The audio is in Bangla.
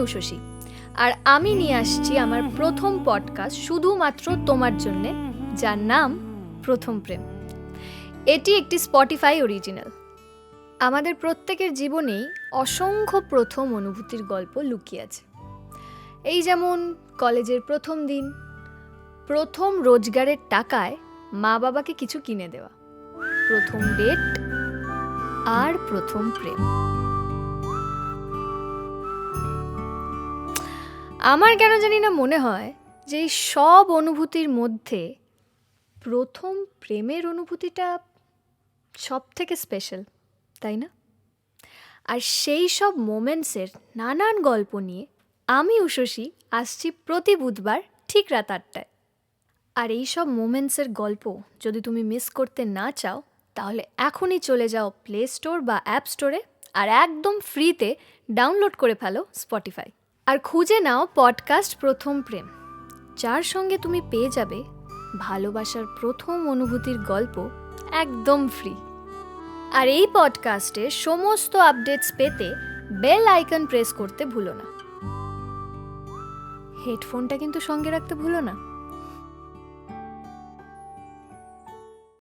উষসী আর আমি নিয়ে আসছি আমার প্রথম পডকাস্ট শুধুমাত্র তোমার জন্যে, যার নাম প্রথম প্রেম। এটি একটি স্পটিফাই অরিজিনাল আমাদের প্রত্যেকের জীবনেই অসংখ্য প্রথম অনুভূতির গল্প লুকিয়ে আছে। এই যেমন কলেজের প্রথম দিন, প্রথম রোজগারের টাকায় মা বাবাকে কিছু কিনে দেওয়া, প্রথম ডেট আর প্রথম প্রেম। আমার কেন জানি না মনে হয় যে এই সব অনুভূতির মধ্যে প্রথম প্রেমের অনুভূতিটা সব থেকে স্পেশাল তাই না? আর সেই সব মোমেন্টসের নানান গল্প নিয়ে আমি উষসী আসছি প্রতি বুধবার ঠিক রাত আটটায়। আর এই সব মোমেন্টসের গল্প যদি তুমি মিস করতে না চাও, তাহলে এখনই চলে যাও প্লে স্টোর বা অ্যাপ স্টোরে আর একদম ফ্রিতে ডাউনলোড করে ফেলো স্পটিফাই আর খুঁজে নাও পডকাস্ট প্রথম প্রেম। যার সঙ্গে তুমি পেয়ে যাবে ভালোবাসার প্রথম অনুভূতির গল্প একদম ফ্রি আর এই পডকাস্টে সমস্ত আপডেটস পেতে বেল আইকন প্রেস করতে ভুলো না। হেডফোনটা কিন্তু সঙ্গে রাখতে ভুলো না।